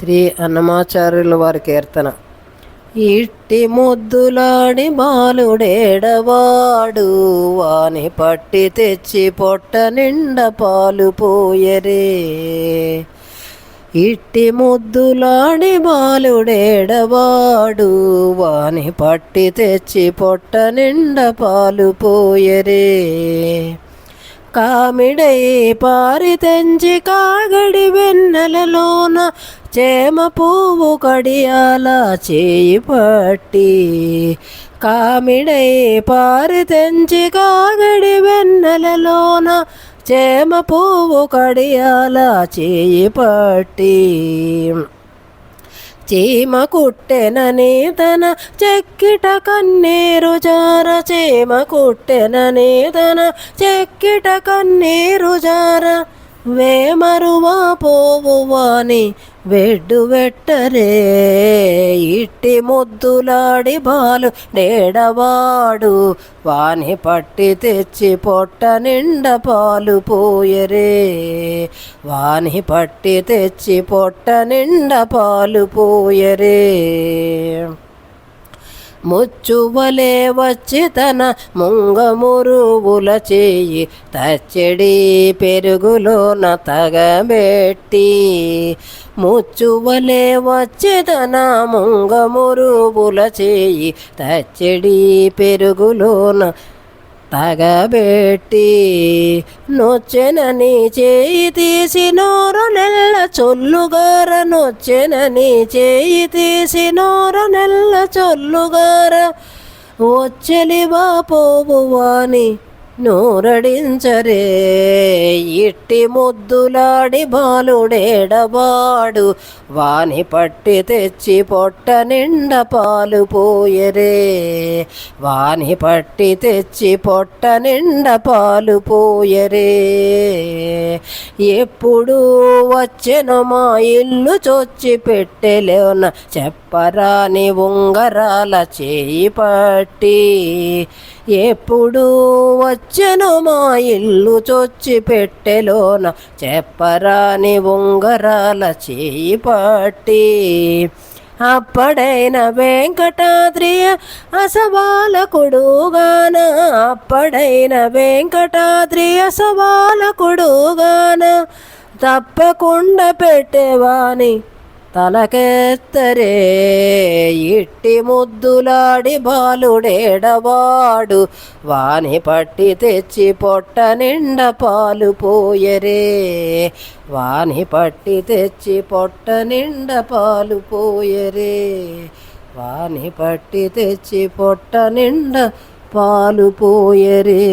శ్రీ అన్నమాచార్యుల వారి కీర్తన. ఇట్టి ముద్దులాడి బాలుడేడవాడు వాని పట్టి తెచ్చి పొట్ట నిండ పాలు పోయరే. ఇట్టి ముద్దులాడి బాలుడేడవాడు వాని పట్టి తెచ్చి పొట్ట నిండ పాలు పోయరే. కామిడై పారి తెంచి కాగడి వెన్నెలలోన చేమ పువ్వు కడియాల చేయి పట్టి కామిడై పారి తెంచి కాగడి వెన్నెలలోన చేమ పువ్వు కడియాల చేయి పట్టి. చీమ కుట్టెనని తన చెక్కిట కన్నీరు జార చీమ కుట్టెనని తన చెక్కిట కన్నీరు జార. వేమరువా పోవువాని వెడ్డు వెట్టరే ఇట్టి ముద్దులాడి బాలు నేడవాడు. వాని పట్టి తెచ్చి పొట్ట నిండ పాలు పోయరే వాని పట్టి తెచ్చి పొట్ట నిండ పాలు పోయరే. ముచ్చువలే వచ్చి తన ముంగమురువుల చేయి తచ్చడి పెరుగులోన తగబెట్టి ముచ్చువలే వచ్చి తన ముంగమురువుల చేయి తచ్చడి పెరుగులోన పగబెట్టి నొచ్చెనని చేయి తీసి నోరు నెల్ల చొల్లుగార. నొచ్చెనని చేయి తీసి నోరు నెల్ల చొల్లుగార. వచ్చెలివా పోవువాని నూరడించరే. ఇట్టి ముద్దులాడి బాలుడేడబాడు వాని పట్టి తెచ్చి పొట్ట నిండ పాలు పోయరే. వాని పట్టి తెచ్చి పొట్ట నిండ పాలు పోయరే. ఎప్పుడు వచ్చెను మా ఇల్లు చొచ్చి పెట్టెలోన చెప్పరాని ఉంగరాల చేయి పట్టి. ఎప్పుడు వచ్చెను మా ఇల్లు చొచ్చి పెట్టెలోన చెప్పరాని ఉంగరాల చేయి పట్టి అప్పడైన వెంకటాద్రియ అసవాలకుడుగాన అప్పడైన వెంకటాద్రి అసబాలకుడుగాన తప్పకుండా పెట్టేవాని తలకెత్తరే ఇట్టి ముద్దులాడి బాలుడేడవాడు వాని పట్టి తెచ్చి పొట్ట నిండ పాలు పోయరే. వాని పట్టి తెచ్చి పొట్ట నిండ పాలు పోయరే. వాని పట్టి తెచ్చి పొట్ట నిండ పాలు పోయరే.